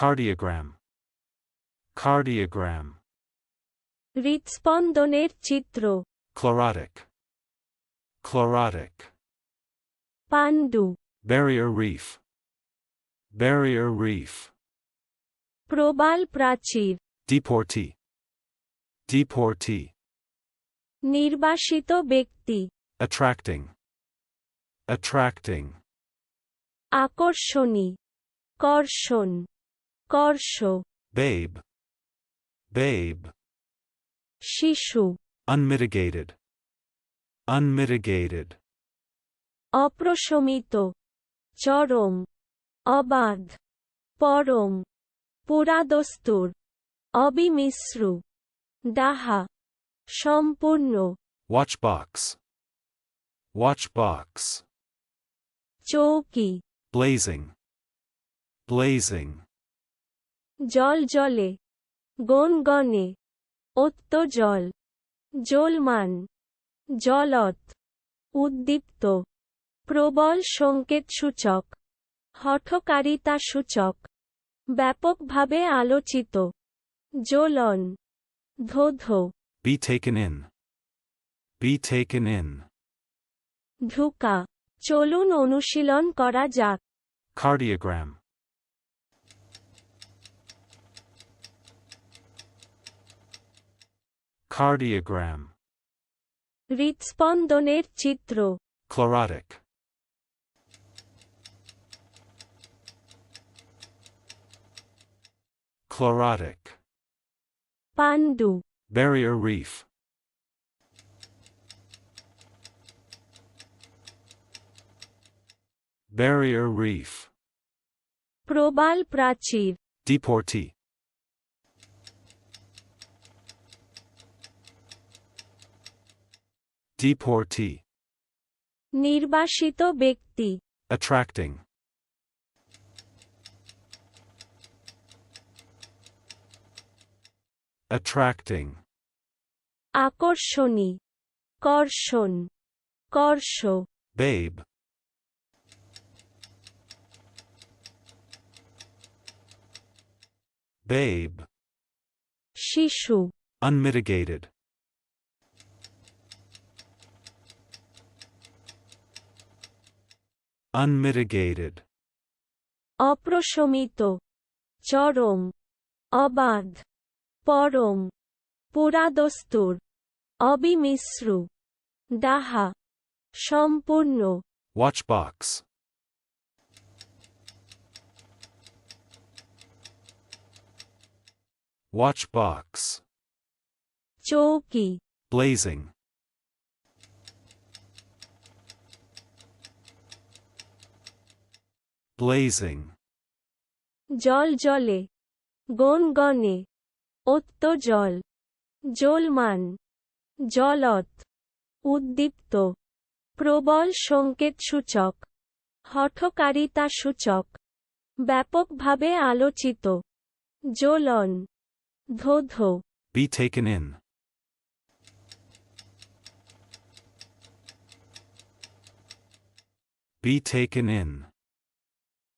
Cardiogram. Cardiogram. হৃৎস্পন্দনের চিত্র Chlorotic. Chlorotic. Pandu Barrier reef. Barrier reef. প্রবাল প্রাচীর Deportee. Deportee. নির্বাসিত ব্যক্তি Attracting. Attracting. আকর্ষণী কর্ষণ কর্ষ Babe. Babe. শিশু Unmitigated. Unmitigated. অপ্রশমিত চরম অবাধ পরম পুরাদস্তুর অবিমিশ্রু ডাহা সম্পূর্ণ Watchbox. Watchbox. চৌকি Blazing. Blazing. জল জলে গনগনে অত্য জল জলমান জলত উদ্দীপ্ত প্রবল সংকেত সূচক হঠকারিতা সূচক ব্যাপকভাবে আলোচিত জোলন ধোধো Be taken in. Be taken in. ঢুকা চলুন অনুশীলন করা যাক Cardiogram. Cardiogram. হৃৎস্পন্দনের চিত্র Chlorotic. Chlorotic. Pandu Barrier reef. Barrier reef. প্রবাল প্রাচীর Deportee. Deportee. নির্বাসিত ব্যক্তি Attracting. Attracting. আকর্ষণী কর্ষণ কর্ষ Babe. Babe. শিশু Unmitigated. Unmitigated. অপ্রশমিত চরম অবাধ পরম পুরাদস্তুর অবিমিশ্রু ডাহা সম্পূর্ণ Watchbox. Watchbox. চৌকি Blazing. Blazing. জল জলে গনগনে অত্য জল জলমান জলত উদ্দীপ্ত প্রবল সংকেত সূচক হঠকারিতা সূচক ব্যাপকভাবে আলোচিত জ্বলন ধোধো Be taken in. Be taken in.